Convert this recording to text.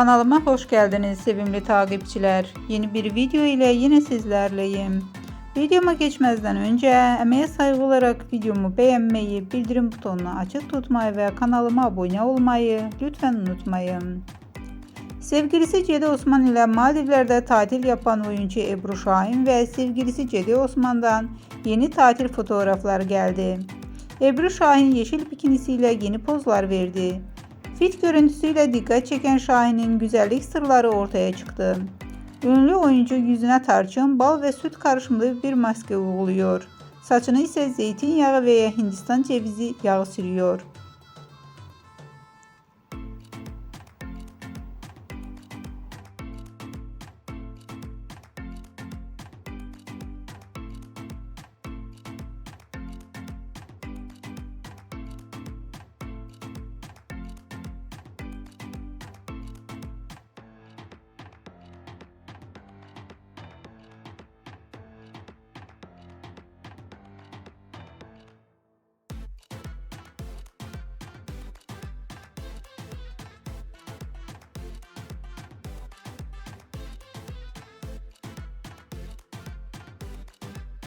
Kanalıma hoş geldiniz sevimli takipçiler. Yeni bir video ile yine sizlerleyim. Videoma geçmezden önce emeğe saygı olarak videomu beğenmeyi, bildirim butonunu açık tutmayı ve kanalıma abone olmayı lütfen unutmayın. Sevgilisi Cedi Osman ile Maldivler'de tatil yapan oyuncu Ebru Şahin ve sevgilisi Cedi Osman'dan yeni tatil fotoğrafları geldi. Ebru Şahin yeşil bikinisiyle yeni pozlar verdi. Fit görüntüsüyle dikkat çeken Şahin'in güzellik sırları ortaya çıktı. Ünlü oyuncu yüzüne tarçın, bal ve süt karışımlı bir maske uyguluyor. Saçını ise zeytinyağı veya Hindistan cevizi yağı sürüyor.